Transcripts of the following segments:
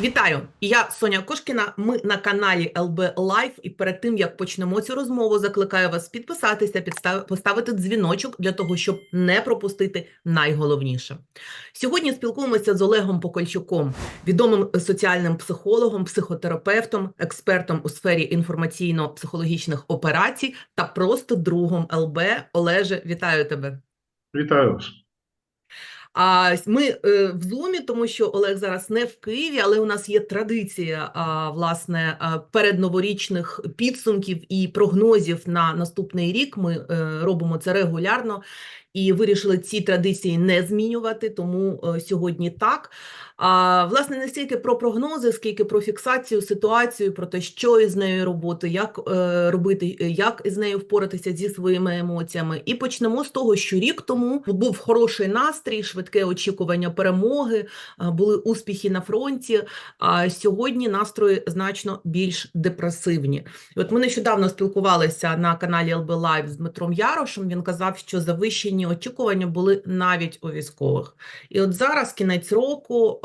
Вітаю! Я Соня Кошкіна. Ми на каналі ЛБ Лайф. І перед тим як почнемо цю розмову, закликаю вас підписатися, поставити дзвіночок для того, щоб не пропустити найголовніше. Сьогодні спілкуємося з Олегом Покольчуком, відомим соціальним психологом, психотерапевтом, експертом у сфері інформаційно-психологічних операцій та просто другом ЛБ. Олеже, вітаю тебе! Вітаю вас. А ми е, в Зумі, тому що Олег зараз не в Києві, але у нас є традиція власне а, передноворічних підсумків і прогнозів на наступний рік. Ми е, робимо це регулярно і вирішили ці традиції не змінювати. Тому е, сьогодні так. А власне не стільки про прогнози, скільки про фіксацію ситуацію, про те, що із нею робити, як е, робити, е, як із нею впоратися зі своїми емоціями. І почнемо з того, що рік тому був хороший настрій, швидке очікування перемоги, е, були успіхи на фронті. А сьогодні настрої значно більш депресивні. І от ми нещодавно спілкувалися на каналі ЛБ Лайв з Дмитром Ярошем. Він казав, що завищені очікування були навіть у військових. І от зараз кінець року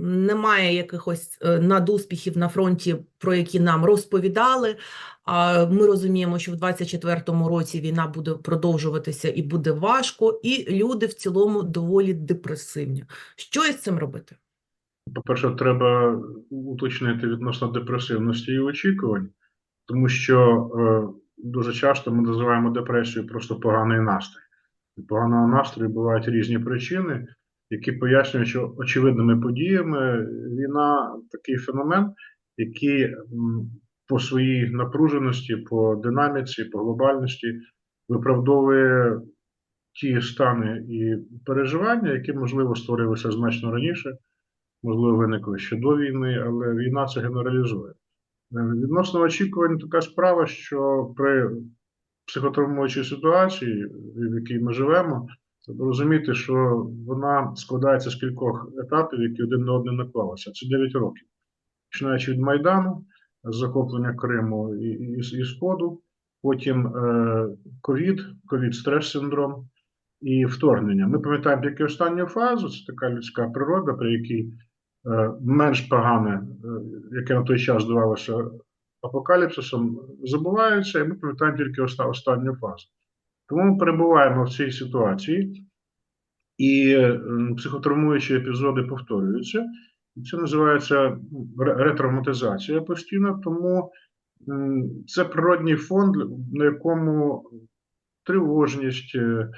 немає якихось е, надуспіхів на фронті, про які нам розповідали. Ми розуміємо, що в 24-му році війна буде продовжуватися і буде важко, і люди в цілому доволі депресивні. Що із цим робити? По-перше, треба уточнити відносно депресивності і очікувань, тому що е, дуже часто ми називаємо депресію просто поганий настрій. І поганого настрою бувають різні причини, які пояснюють, що очевидними подіями війна такий феномен, який по своїй напруженості, по динаміці, по глобальності виправдовує ті стани і переживання, які, можливо, створилися значно раніше, можливо, виникли ще до війни, але війна це генералізує. Е, Відносно очікувань, така справа, що при психотравмуючій ситуації, в якій ми живемо, треба розуміти, що вона складається з кількох етапів, які один на один наклалися. Це 9 років. Починаючи від Майдану, захоплення Криму і, і, і Сходу, потім е, ковід, ковід-стрес-синдром і вторгнення. Ми пам'ятаємо тільки останню фазу, це така людська природа, при якій менш погане, е, яке на той час здавалося апокаліпсисом, забувається, і ми пам'ятаємо тільки останню фазу. Тому ми перебуваємо в цій ситуації, і е, психотравмуючі епізоди повторюються. Це називається ретравматизація постійно, тому це природній фонд, на якому тривожність, е,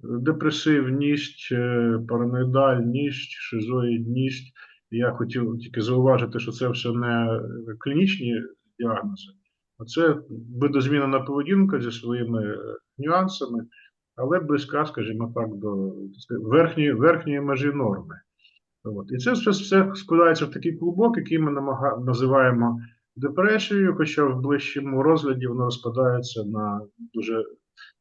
депресивність, е, параноїдальність, шизоїдність. Я хотів тільки зауважити, що це все не клінічні діагнози, а це видозмінена поведінка зі своїми е, нюансами, але близька, скажімо так, до верхньої, верхньої межі норми. От. І це все, все складається в такий клубок, який ми намага... називаємо депресією, хоча в ближчому розгляді воно розкладається на дуже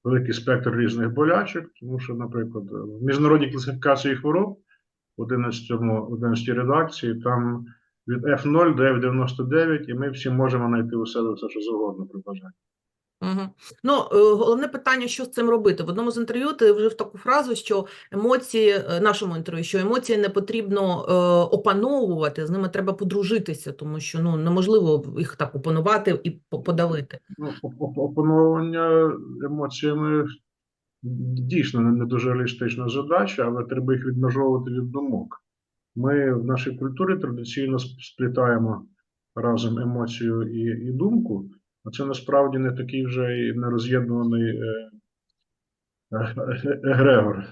великий спектр різних болячок, тому що, наприклад, в міжнародній класифікації хвороб 11, 11 редакції там від F0 до F99, і ми всі можемо знайти у себе все, що завгодно при бажанні. Угу. Ну, е, головне питання, що з цим робити. В одному з інтерв'ю ти вжив таку фразу, що емоції, е, нашому інтерв'ю, що емоції не потрібно е, опановувати, з ними треба подружитися, тому що ну неможливо їх так опанувати і по- подавити. Ну, оп- оп- опанування емоціями дійсно не дуже реалістична задача, але треба їх відмежовувати від думок. Ми в нашій культурі традиційно сплітаємо разом емоцію і, і думку, а це насправді не такий вже і нероз'єднуваний е, е, е, егрегор.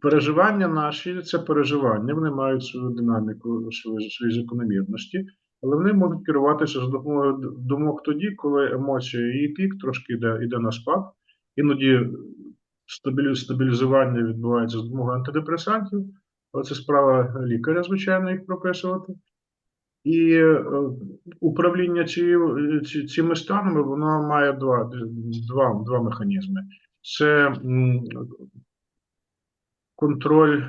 Переживання наші це переживання, вони мають свою динаміку, свої, свої закономірності, але вони можуть керуватися за допомогою думок тоді, коли емоція її пік трошки йде, йде на спад. Іноді стабілізування відбувається за допомогою антидепресантів, але це справа лікаря, звичайно, їх прописувати. І е, управління ці, цими станами воно має два, два, два механізми. Це контроль,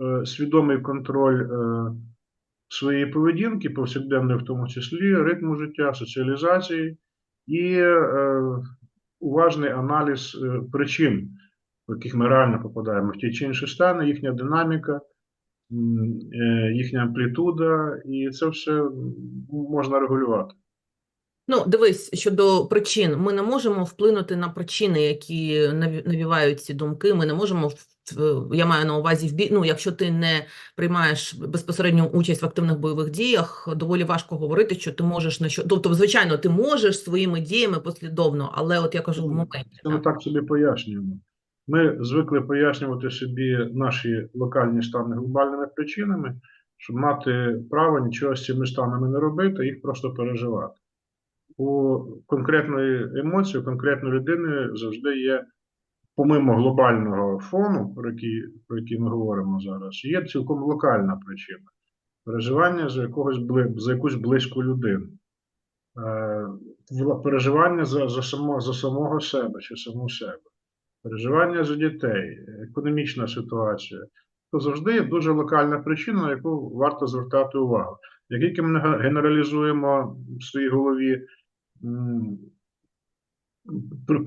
е, свідомий контроль е, своєї поведінки, повсякденної в тому числі, ритму життя, соціалізації і уважний аналіз е, причин, в яких ми реально попадаємо в ті чи інші стани, їхня динаміка, е, їхня амплітуда, і це все можна регулювати. Ну, дивись, щодо причин, ми не можемо вплинути на причини, які наві- навівають ці думки. Ми не можемо, я маю на увазі, в бі... ну, якщо ти не приймаєш безпосередню участь в активних бойових діях, доволі важко говорити, що ти можеш на що. Тобто, звичайно, ти можеш своїми діями послідовно, але от я кажу в Ну, моменті. Ми так. так собі пояснюємо. Ми звикли пояснювати собі наші локальні стани глобальними причинами, щоб мати право нічого з цими станами не робити, їх просто переживати. У конкретної емоції, у конкретної людини завжди є, помимо глобального фону, про який, про який ми говоримо зараз, є цілком локальна причина переживання за якогось за якусь близьку людину. Е, переживання за, за, само, за самого себе чи саму себе, переживання за дітей, економічна ситуація. То завжди є дуже локальна причина, на яку варто звертати увагу. Як тільки ми генералізуємо в своїй голові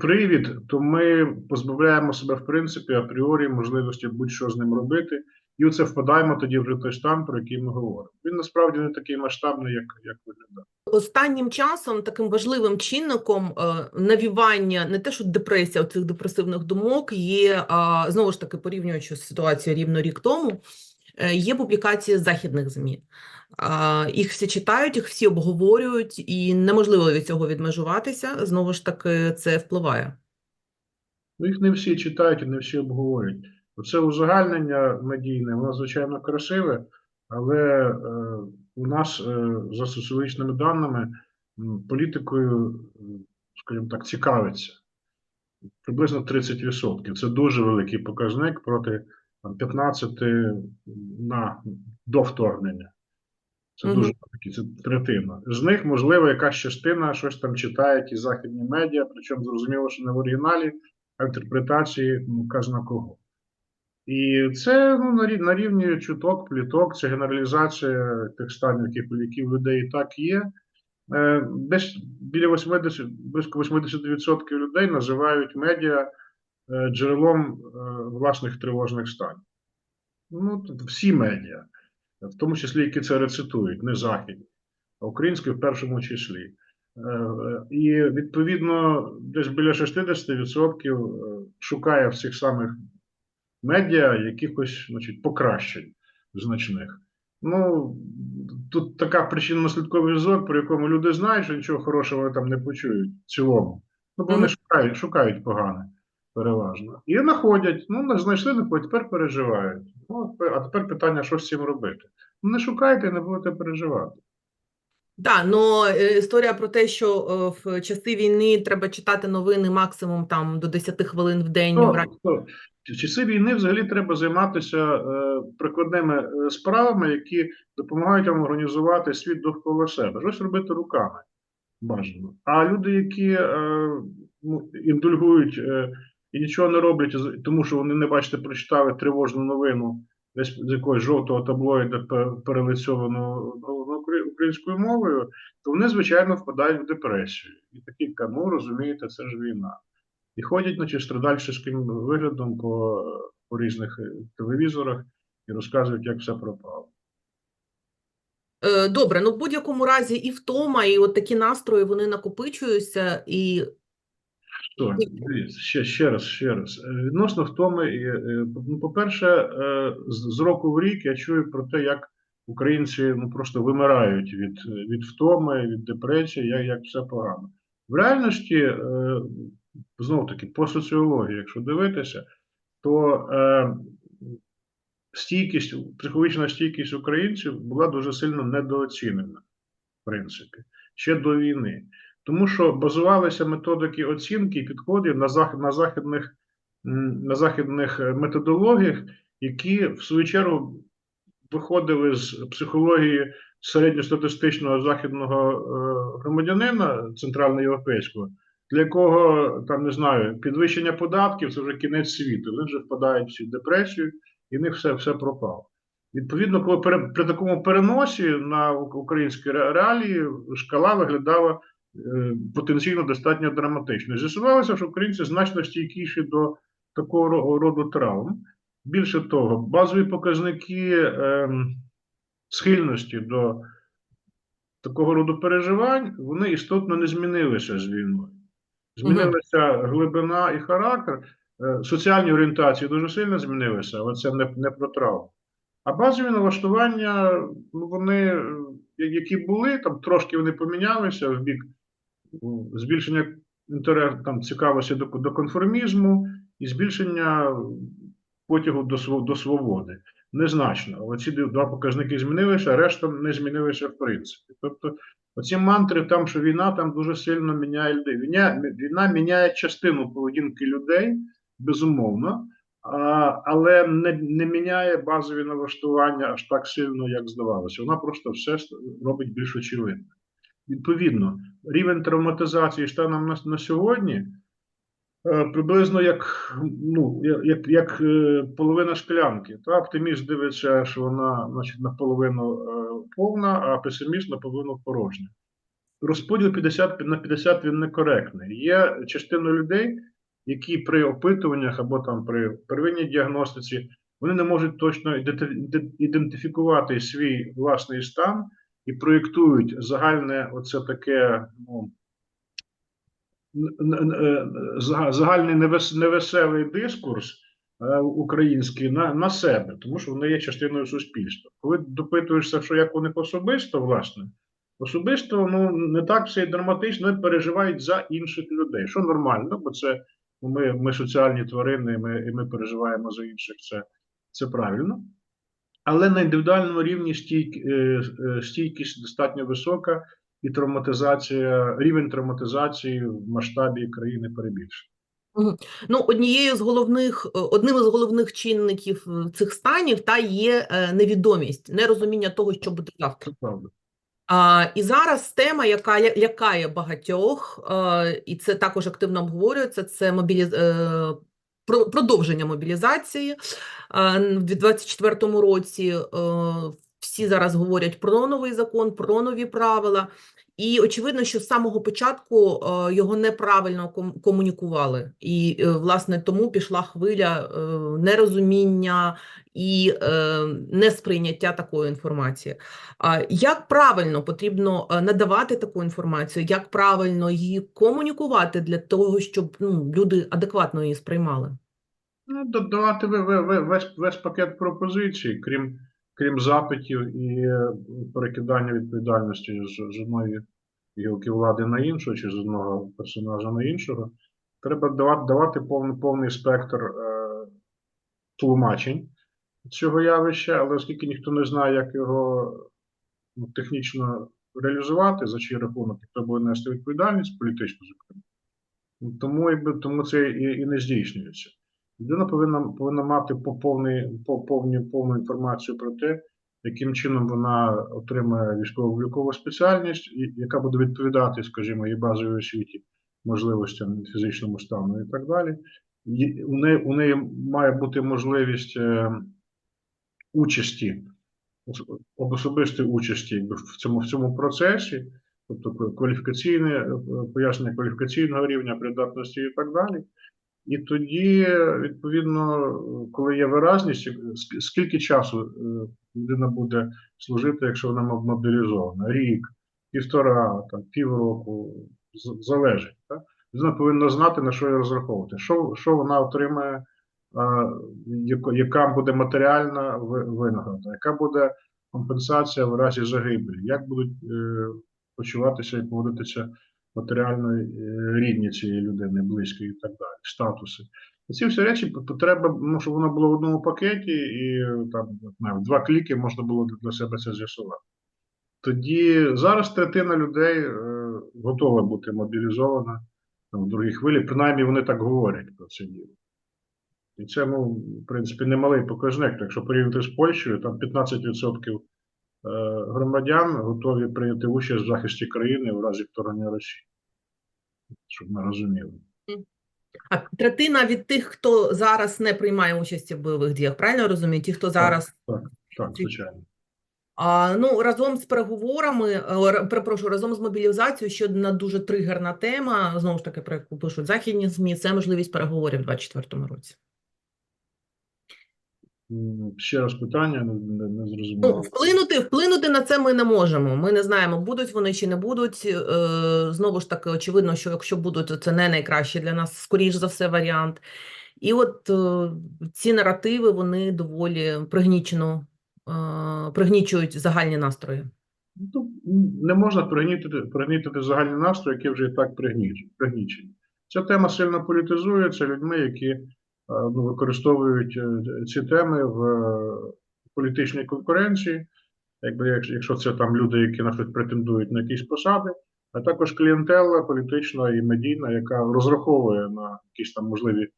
привід, то ми позбавляємо себе, в принципі, апріорі можливості будь-що з ним робити, і оце впадаємо тоді вже той стан, про який ми говоримо. Він насправді не такий масштабний, як, як виглядає. Останнім часом таким важливим чинником е, навівання не те, що депресія цих депресивних думок є знову ж таки порівнюючи з ситуацією рівно рік тому. Е, Є публікації західних ЗМІ. Їх всі читають, їх всі обговорюють, і неможливо від цього відмежуватися. Знову ж таки, це впливає. Ну, їх не всі читають і не всі обговорюють. Оце узагальнення медійне, воно звичайно красиве, але е, у нас е, за соціологічними даними політикою, скажімо так, цікавиться приблизно 30%. Це дуже великий показник проти 15 на до вторгнення. Це Мгм. дуже великий, це третина. З них, можливо, якась частина щось там читає, якісь західні медіа, причому зрозуміло, що не в оригіналі, а в інтерпретації ну, казна кого. І це ну, на, рі- на рівні чуток, пліток, це генералізація тих станів, яких у яких людей і так є. Е, Десь біля 80, близько 80% людей називають медіа джерелом е, власних тривожних станів. Ну, всі медіа, в тому числі, які це рецитують, не західні, а українські в першому числі. Е, е, І відповідно десь біля 60% е, шукає в цих самих медіа якихось значить, покращень значних. Ну, тут така причинно-наслідковий зор, про якому люди знають, що нічого хорошого там не почують в цілому. Ну, бо вони шукають, шукають погане переважно. І знаходять, ну, знайшли, не тепер переживають. Ну, а тепер питання, що з цим робити. Ну, не шукайте, не будете переживати. Так, но е, історія про те, що е, в часи війни треба читати новини максимум там до 10 хвилин в день. Ра- то, в часи війни взагалі треба займатися е, прикладними е, справами, які допомагають вам організувати світ довкола себе. Щось робити руками бажано. А люди, які е, ну, індульгують е, і нічого не роблять, тому що вони не бачите, прочитали тривожну новину десь з якогось жовтого таблоїда пе- перелицьованого українською мовою, то вони, звичайно, впадають в депресію. І такі, «Ка, ну розумієте, це ж війна. І ходять, значить, страдальческим виглядом по, по різних е, телевізорах і розказують, як все пропало. Е, Добре, ну в будь-якому разі і втома, і от такі настрої вони накопичуються, і Що, дивіться, ще, ще раз, ще раз. Е, Відносно втоми, е, ну, по-перше, е, з року в рік я чую про те, як українці ну, просто вимирають від, від втоми, від депресії, як, як все погано. В реальності, е, знов таки, по соціології, якщо дивитися, то стійкість, психологічна стійкість українців була дуже сильно недооцінена, в принципі, ще до війни. Тому що базувалися методики оцінки підходів на, зах, на, західних, на західних е, методологіях, які в свою чергу виходили з психології середньостатистичного західного е, громадянина центральноєвропейського, для якого там не знаю, підвищення податків це вже кінець світу. Вони вже впадають в депресію, і в них все, все пропало. Відповідно, коли при такому переносі на ук- українські реалії шкала виглядала потенційно достатньо драматично. З'ясувалося, що українці значно стійкіші до такого роду травм. Більше того, базові показники ем, схильності до такого роду переживань, вони істотно не змінилися з війною. Змінилася глибина і характер. Е, Соціальні орієнтації дуже сильно змінилися, але це не, не про травму. А базові налаштування, ну, вони, е, які були, там трошки вони помінялися в бік збільшення інтересу, там, цікавості до, до конформізму і збільшення потягу до, до свободи. Незначно. Але ці два показники змінилися, а решта не змінилися в принципі. Тобто, оці мантри, там, що війна там дуже сильно міняє людей. Війна, війна міняє частину поведінки людей, безумовно, а, але не, не міняє базові налаштування аж так сильно, як здавалося. Вона просто все робить більш очевидно. Відповідно, рівень травматизації станом на, на сьогодні е, приблизно як, ну, як, як, е, половина шклянки. Та оптиміст дивиться, що вона значить, наполовину е, повна, а песиміст наполовину порожня. Розподіл 50 на 50 він некоректний. Є частина людей, які при опитуваннях або там при первинній діагностиці вони не можуть точно ідентифікувати свій власний стан і проєктують загальне оце таке ну, е, зага- загальний невес- невеселий дискурс е, український на, на себе, тому що вони є частиною суспільства. Коли допитуєшся, що як у них особисто, власне, особисто ну не так все і драматично, переживають за інших людей, що нормально, бо це ми, ми соціальні тварини, ми, і ми переживаємо за інших. Це, це правильно. Але на індивідуальному рівні стійк, е, е, стійкість достатньо висока, і травматизація, рівень травматизації в масштабі країни перебільшений. Ну, однією з головних, е, одним із головних чинників цих станів та є невідомість, нерозуміння того, що буде завтра. А, і зараз тема, яка лякає багатьох, е, і це також активно обговорюється, це мобіліз... про- продовження мобілізації. В 2024 році е, всі зараз говорять про новий закон, про нові правила. І очевидно, що з самого початку е, його неправильно ком- комунікували. І, е, власне, тому пішла хвиля е, нерозуміння і несприйняття такої інформації. Як правильно потрібно надавати таку інформацію, як правильно її комунікувати для того, щоб ну, люди адекватно її сприймали? Ну, додавати весь, весь пакет пропозицій, крім, крім запитів і е, перекидання відповідальності з, одної гілки влади на іншу, чи з одного персонажа на іншого. Треба давати, давати повний, повний спектр е, тлумачень цього явища, але оскільки ніхто не знає, як його ну, технічно реалізувати, за чий рахунок, хто буде нести відповідальність, політичну, зокрема. Тому, якби, тому це і, і не здійснюється. Людина повинна, повинна мати по повний, повну інформацію про те, яким чином вона отримає військово-облікову спеціальність, яка буде відповідати, скажімо, її базовій освіті, можливостям фізичному стану і так далі. У, неї, у неї має бути можливість е, участі, об особистої участі в цьому, в цьому процесі, тобто кваліфікаційне е, пояснення кваліфікаційного рівня, придатності і так далі. І тоді, відповідно, коли є виразність, скільки часу е, людина буде служити, якщо вона моб- мобілізована? Рік, півтора, там, півроку, залежить. Так? Людина повинна знати, на що її розраховувати, що, що вона отримає, яка буде матеріальна ви- винагорода, яка буде компенсація в разі загибелі, як будуть е, почуватися і поводитися матеріально е, рідні цієї людини, близькі і так далі, статуси. Ці всі речі п- п- треба, ну, щоб воно було в одному пакеті, і там в два кліки можна було для себе це з'ясувати. Тоді зараз третина людей е, готова бути мобілізована там, в другій хвилі, принаймні вони так говорять про це діло. І це, ну, в принципі, немалий показник. Якщо порівняти з Польщею, там 15% е, громадян готові прийняти участь в захисті країни в разі вторгнення Росії. Щоб ми розуміли. А третина від тих, хто зараз не приймає участі в бойових діях, правильно я розумію? Ті, хто зараз Так, звичайно. А, ну, разом з переговорами, е, перепрошую, разом з мобілізацією, ще одна дуже тригерна тема, знову ж таки, про яку пишуть західні ЗМІ, це можливість переговорів у 2024 році. Ще раз питання не, не, не Ну, зрозуміло. вплинути, вплинути на це ми не можемо. Ми не знаємо, будуть вони чи не будуть. Е, Знову ж таки, очевидно, що якщо будуть, то це не найкращий для нас, скоріш за все, варіант. І от е, ці наративи, вони доволі пригнічено, е, пригнічують загальні настрої. Ну, не можна пригнітити, пригнітити загальні настрої, які вже і так пригнічені. Ця тема сильно політизується людьми, які ну, використовують е, ці теми в е, політичній конкуренції, якби якщо, це там люди, які наприклад, претендують на якісь посади, а також клієнтела політична і медійна, яка розраховує на якісь там можливі,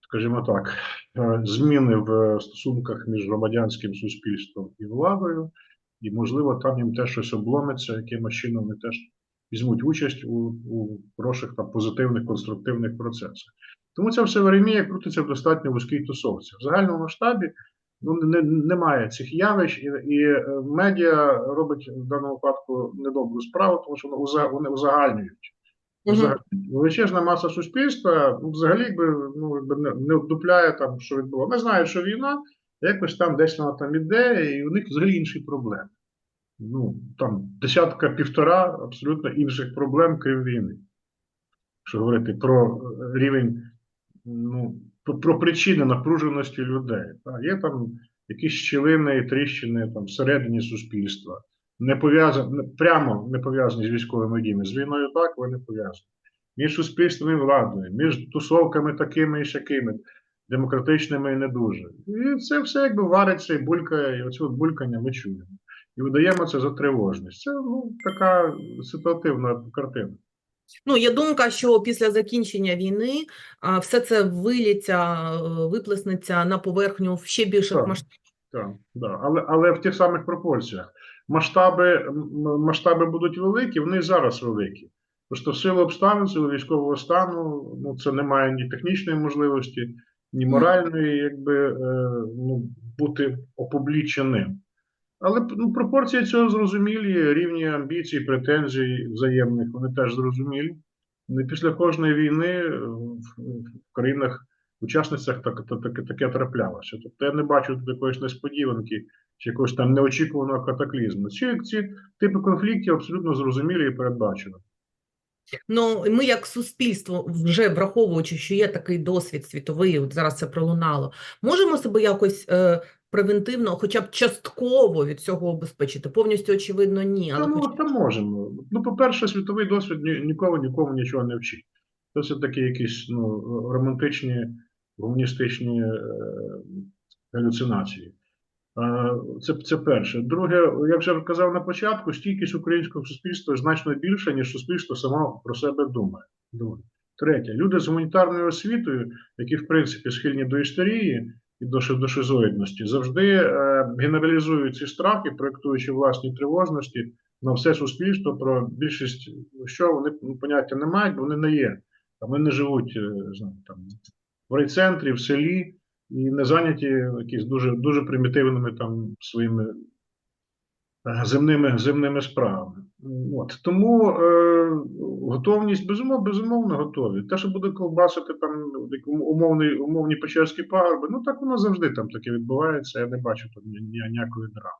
скажімо так, е, зміни в стосунках між громадянським суспільством і владою. І, можливо, там їм теж щось обломиться, якимось чином вони теж візьмуть участь у, у хороших та позитивних конструктивних процесах. Тому це все Веремія крутиться в достатньо вузькій тусовці. В загальному масштабі ну, не, немає цих явищ, і, і е, медіа робить в даному випадку недобру справу, тому що вони, уза- вони узагальнюють. Взагалі, величезна маса суспільства ну, взагалі якби, ну, якби не, не вдупляє там, що відбулося. Ми знаємо, що війна, якось там десь вона там іде, і у них взагалі інші проблеми. Ну, там десятка півтора абсолютно інших проблем, крім війни. Якщо говорити про е, рівень, ну, про, причини напруженості людей. Та, є там якісь щілини і тріщини там, всередині суспільства, не пов'язані, прямо не пов'язані з військовими діями. З війною так, не пов'язані. Між суспільством і владою, між тусовками такими і сякими, демократичними і не дуже. І це все якби вариться і булькає, і от булькання ми чуємо. І видаємо це за тривожність. Це ну, така ситуативна картина. Ну, є думка, що після закінчення війни все це виліться, е, виплеснеться на поверхню в ще більших Так. масштабах. Так, да. але, але в тих самих пропорціях. Масштаби, масштаби будуть великі, вони зараз великі. Просто в силу обставин, в силу військового стану, ну це немає ні технічної можливості, ні моральної, якби е, ну, бути опубліченим. Але ну, пропорції цього зрозумілі, рівні амбіцій, претензій взаємних, вони теж зрозумілі. Не після кожної війни е, в, країнах учасницях так, так, так, таке траплялося. Тобто я не бачу якоїсь несподіванки чи якогось там неочікуваного катаклізму. Ці, ці типи конфліктів абсолютно зрозумілі і передбачені. Ну, ми як суспільство, вже враховуючи, що є такий досвід світовий, от зараз це пролунало, можемо себе якось е, превентивно, хоча б частково від цього обезпечити? Повністю, очевидно, ні. Але Та, хоч... ну, можемо. Ну, по-перше, світовий досвід ні, ніколи нікому нічого не вчить. Це все-таки якісь ну, романтичні, гуманістичні е, галюцинації. Е, Це, це перше. Друге, я вже казав на початку, стійкість українського суспільства значно більша, ніж суспільство само про себе думає. Друге. Третє, люди з гуманітарною освітою, які в принципі схильні до історії і до, ши- шизоїдності, завжди е, генералізують ці страхи, проєктуючи власні тривожності на все суспільство. Про більшість, що вони ну, поняття не мають, бо вони не є. Вони не живуть знає, знаю, там, в райцентрі, в селі і не зайняті якісь дуже, дуже примітивними там своїми е, земними, земними справами. От. Тому е, готовність безумовно, безумовно готові. Те, що буде ковбасити там як умовний, умовні печерські пагорби, ну так воно завжди там таке відбувається. Я не бачу ні- ніякої драми.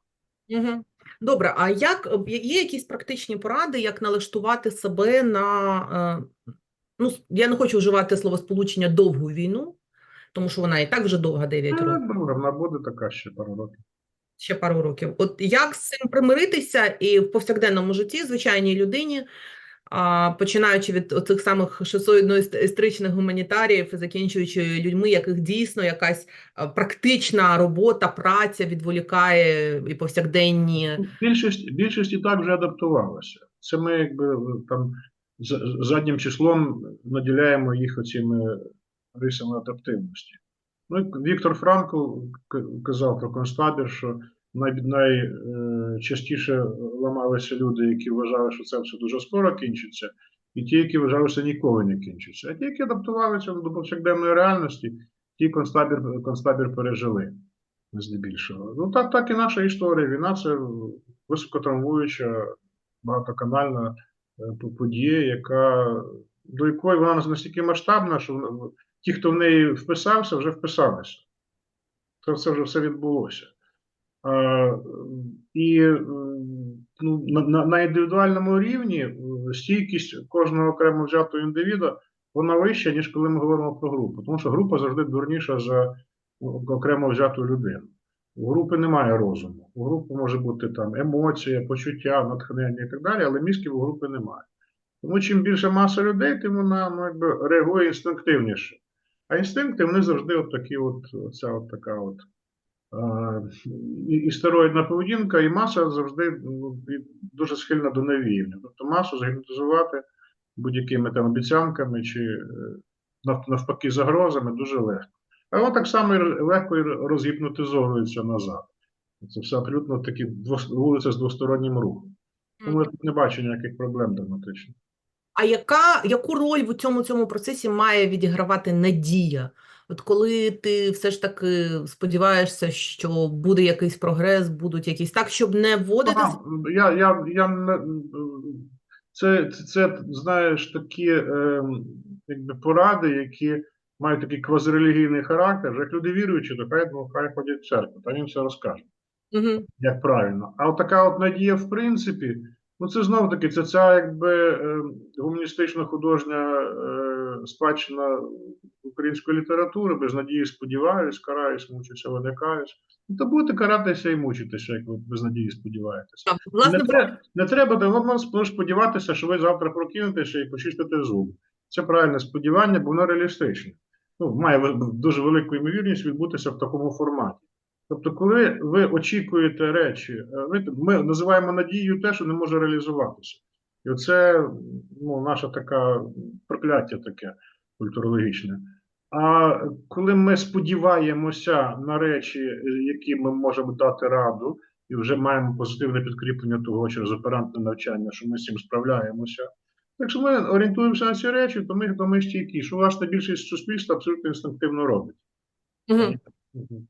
Угу. Добре, а як е, є якісь практичні поради, як налаштувати себе на е, ну, я не хочу вживати словосполучення довгу війну, тому що вона і так вже довга 9 Ну, років, вона буде така ще пару років. Ще пару років. От як з цим примиритися і в повсякденному житті звичайній людині, а, починаючи від оцих самих шизоїдно-істеричних гуманітаріїв закінчуючи людьми, яких дійсно якась практична робота, праця відволікає і повсякденні. Більшість, більшість і так вже адаптувалася. Це ми якби там заднім числом наділяємо їх оціми рисами адаптивності. Ну, Віктор Франкл казав про концтабір, що най- найчастіше ламалися люди, які вважали, що це все дуже скоро кінчиться, і ті, які вважали, що ніколи не кінчиться. А ті, які адаптувалися до повсякденної реальності, ті концтабір, концтабір пережили здебільшого. Ну так, так і наша історія. Війна це високотравмуюча, багатоканальна е, подія, яка до якої вона настільки масштабна, що ті, хто в неї вписався, вже вписалися. Це, це вже все відбулося. Е, і ну, на, на, на індивідуальному рівні е, стійкість кожного окремо взятого індивіда вона вища, ніж коли ми говоримо про групу. Тому що група завжди дурніша за окремо взяту людину. У групи немає розуму. У групи може бути там емоція, почуття, натхнення і так далі, але мізків у групи немає. Тому чим більше маса людей, тим вона ну, якби, реагує інстинктивніше. А інстинкти вони завжди от такі, от, оця от така от е, і- істероїдна поведінка, і маса завжди ну, і дуже схильна до навіяння. Тобто масу загіпнотизувати будь-якими там обіцянками чи е, навпаки загрозами дуже легко. А воно так само і легко і розгіпнотизовується назад. Це все абсолютно такі вулиця з двостороннім рухом. Тому я тут не бачу ніяких проблем драматичних. А яка, яку роль в цьому, цьому процесі має відігравати надія? От коли ти все ж таки сподіваєшся, що буде якийсь прогрес, будуть якісь так, щоб не вводити Ага, я, я, я не, це, це, це, знаєш, такі е, якби поради, які мають такий квазирелігійний характер. Як люди віруючі, то хай, ну, хай ходять в церкву, та він все розкаже, Мгм. як правильно. А от така от надія, в принципі, ну це знову таки, це ця якби е, гуманістична художня е, спадщина української літератури, без надії сподіваюсь, караюсь, мучуся, виникаюсь. Ну, то будете каратися і мучитися, як ви без надії сподіваєтеся. Власне, Не, треба, не треба давно сподіватися, що ви завтра прокинетеся і почистите зуби. Це правильне сподівання, бо воно реалістичне. Ну, має дуже велику ймовірність відбутися в такому форматі. Тобто, коли ви очікуєте речі, е, ви- ми називаємо надією те, що не може реалізуватися. І оце ну, наше така прокляття таке культурологічне. А коли ми сподіваємося на речі, е, які ми можемо дати раду, і вже маємо позитивне підкріплення того через оперантне навчання, що ми з цим справляємося. Якщо ми орієнтуємося на ці речі, то ми, то ми стійкі, що ваша більшість суспільства абсолютно інстинктивно робить. Мгм.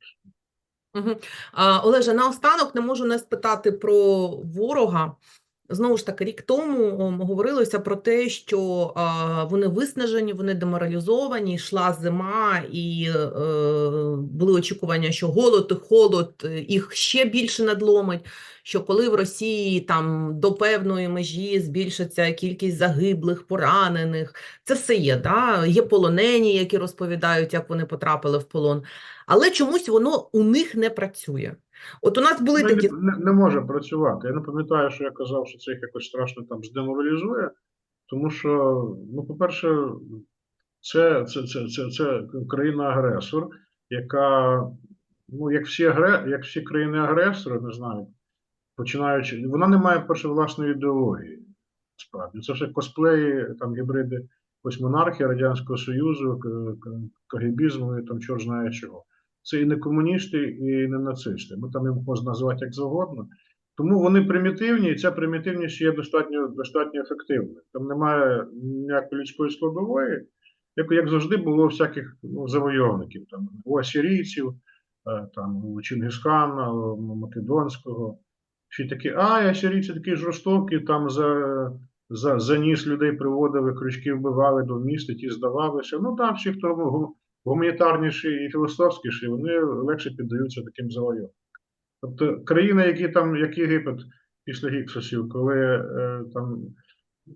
Мгм. А, Олеже, наостанок не можу не спитати про ворога. Знову ж таки, рік тому говорилося про те, що вони виснажені, вони деморалізовані, йшла зима, і е, були очікування, що голод і холод е, їх ще більше надломить. Що коли в Росії там до певної межі збільшиться кількість загиблих, поранених, це все є. Да? Є полонені, які розповідають, як вони потрапили в полон. Але чомусь воно у них не працює. От у нас були Ну, такі. не, не може працювати. Я не пам'ятаю, що я казав, що це їх якось страшно там здеморалізує, тому що, ну, по-перше, це, це, це, це, це країна-агресор, яка, ну, як всі, агре, як всі країни-агресори, не знаю, починаючи, вона не має перше власної ідеології. Справді, це все косплеї, там гібриди ось монархії Радянського Союзу, к- к- кагібізму і там чорт знає чого. Це і не комуністи, і не нацисти. Бо там їх можна називати як завгодно. Тому вони примітивні, і ця примітивність є достатньо, достатньо ефективною. Там немає ніякої людської складової, як, як завжди було всяких ну, завойовників, там, у асірійців, е, там, у Чингисхана, у Македонського. Всі такі, а, асірійці такі жорстокі, там за, за, за ніс людей приводили, крючки вбивали до міста, ті здавалися. Ну так, всі, хто гуманітарніші і філософськіші, вони легше піддаються таким завойовкам. Тобто країни, які там, як Єгипет після гіксосів, коли е, там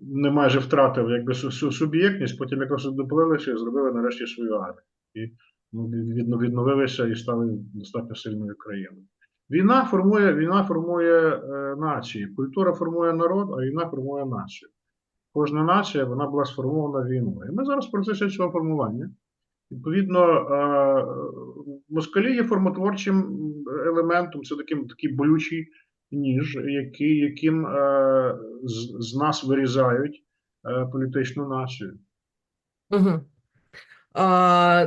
не майже втратив якби су- су- суб'єктність, потім якось доплилися і зробили нарешті свою армію. І ну, відновилися і стали достатньо сильною країною. Війна формує, війна формує е, нації, культура формує народ, а війна формує націю. Кожна нація вона була сформована війною. І ми зараз в процесі цього формування. Відповідно, е, москалі є формотворчим елементом, це таким такий болючий ніж, який, яким е, з, нас вирізають е, політичну націю. Угу.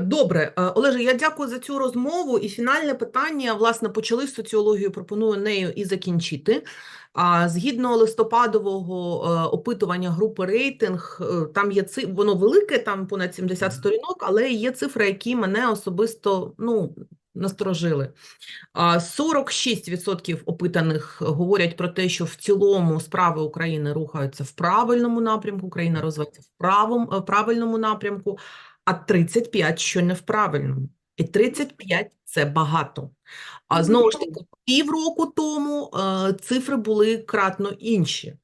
Добре, Олеже, я дякую за цю розмову. І фінальне питання, власне, почали з соціологію, пропоную нею і закінчити. А, згідно листопадового е, опитування групи рейтинг, е, там є ци... воно велике, там понад 70 сторінок, але є цифри, які мене особисто ну, насторожили. А, 46% опитаних говорять про те, що в цілому справи України рухаються в правильному напрямку, Україна розвивається в правом, е, правильному напрямку, а 35% що не в правильному. І 35 – це багато. А Ну, знову ж таки, півроку тому е, цифри були кратно інші.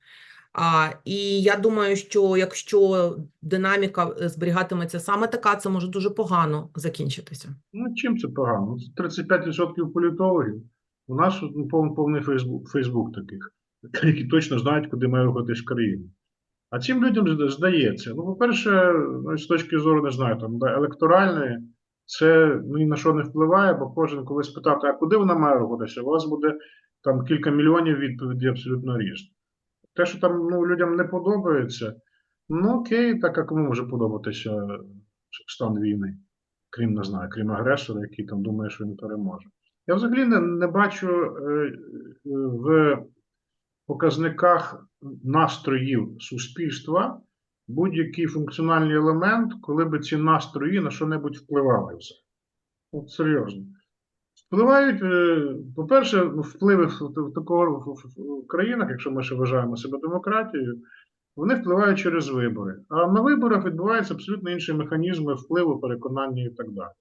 А, і я думаю, що якщо динаміка е, зберігатиметься саме така, це може дуже погано закінчитися. Ну, чим це погано? Це 35% політологів. У нас ну, повний Фейсбук, Фейсбук таких, які точно знають, куди має рухатись країна. А цим людям здається. Ну, по-перше, ну, з точки зору, не знаю, там, електоральної, це ну, ні на що не впливає, бо кожен, коли спитати, а куди вона має рухатися, у вас буде там кілька мільйонів відповідей абсолютно різних. Те, що там ну, людям не подобається, ну окей, так а кому може подобатися стан війни, крім не знаю, крім агресора, який там думає, що він переможе. Я взагалі не, не бачу е, е, в показниках настроїв суспільства будь-який функціональний елемент, коли би ці настрої на що-небудь впливали вже. От серйозно. Впливають, е, по-перше, ну, впливи в, такого в країнах, якщо ми ще вважаємо себе демократією, вони впливають через вибори. А на виборах відбуваються абсолютно інші механізми впливу, переконання і так далі.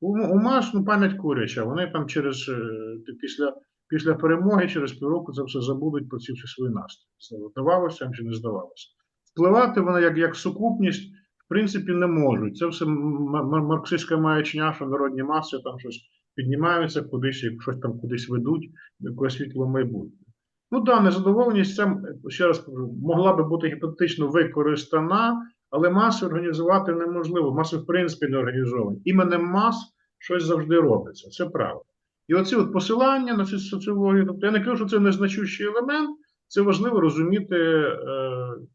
У, у МАШ ну, пам'ять куряча, вони там через е, після, після перемоги, через півроку це все забудуть про ці свої настрої. Це здавалося чи не здавалося. Впливати вони як, як сукупність, в принципі, не можуть. Це все марксистська маячня, що народні маси там щось піднімаються кудись, щось там кудись ведуть, якесь світло майбутнє. Ну да, незадоволеність цим, ще раз кажу, могла би бути гіпотетично використана, але маси організувати неможливо. Маси, в принципі, не організовані. Іменем мас щось завжди робиться. Це правда. І оці от посилання на цю соціологію, тобто я не кажу, що це незначущий елемент, це важливо розуміти е,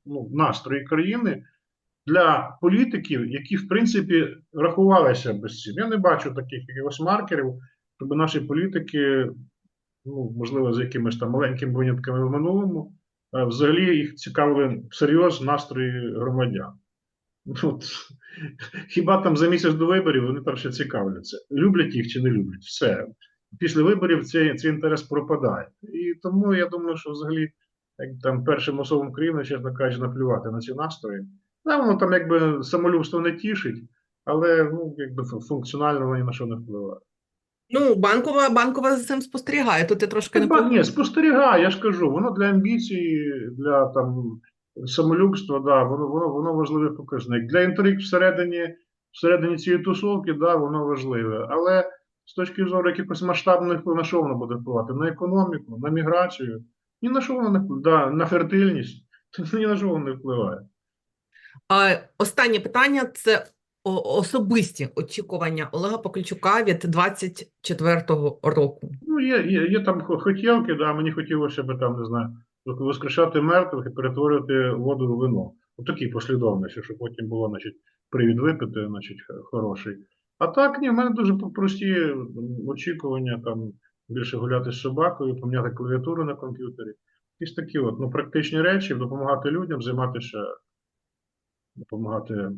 ну, настрої країни для політиків, які, в принципі, рахувалися без цим. Я не бачу таких якихось маркерів, щоб наші політики, ну, можливо, з якимись там маленькими винятками в минулому, е, взагалі їх цікавили всерйоз настрої громадян. Ну, От, хіба там за місяць до виборів вони там ще цікавляться, люблять їх чи не люблять. Все. Після виборів цей, цей інтерес пропадає. І тому я думаю, що взагалі, як там першим особам країни, чесно кажучи, наплювати на ці настрої. Да, воно там якби самолюбство не тішить, але ну, якби функціонально воно ні на що не впливає. Ну, банкова, банкова за цим спостерігає. Тут я трошки не ні, спостерігаю, я ж кажу, воно для амбіцій, для там самолюбства, да, воно, воно, воно важливий показник. Для інтриг всередині, всередині цієї тусовки, да, воно важливе. Але з точки зору якихось масштабних на що воно буде впливати? На економіку, на міграцію, ні на що воно не впливає, да, на фертильність, ні на що воно не впливає. А, останнє питання – це особисті очікування Олега Покальчука від 24-го року. Ну, є, є, є там хо- хотілки, да, мені хотілося б там, не знаю, воскрешати мертвих і перетворювати воду в вино. У такій послідовності, щоб потім було, значить, привід випити, значить, хороший. А так, ні, в мене дуже прості очікування, там, більше гуляти з собакою, поміняти клавіатуру на комп'ютері. Якісь такі от, ну, практичні речі, допомагати людям, займатися, допомагати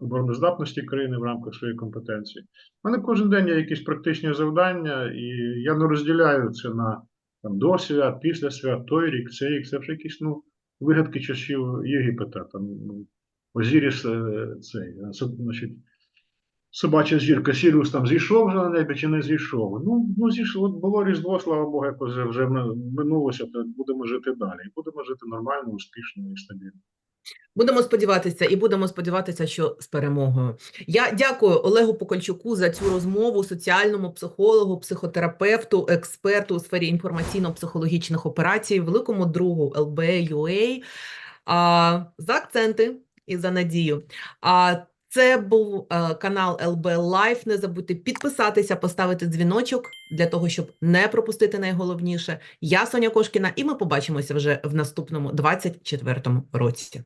обороноздатності країни в рамках своєї компетенції. У мене кожен день є якісь практичні завдання, і я не розділяю це на там, до свят, після свят, той рік, цей рік. Це вже якісь ну, вигадки часів Єгипета. Там, ну, Озіріс, е, цей, е, значить, собача зірка Сіріус там зійшов вже на небі чи не зійшов. Ну, ну зійшло, було Різдво, слава Богу, якось вже, минулося, то будемо жити далі. І будемо жити нормально, успішно і стабільно. Будемо сподіватися і будемо сподіватися, що з перемогою. Я дякую Олегу Покольчуку за цю розмову, соціальному психологу, психотерапевту, експерту у сфері інформаційно-психологічних операцій, великому другу ЛБ.UA, а, за акценти і за надію. А це був е, канал ЛБ Лайф. Не забудьте підписатися, поставити дзвіночок для того, щоб не пропустити найголовніше. Я Соня Кошкіна, і ми побачимося вже в наступному 24-му році.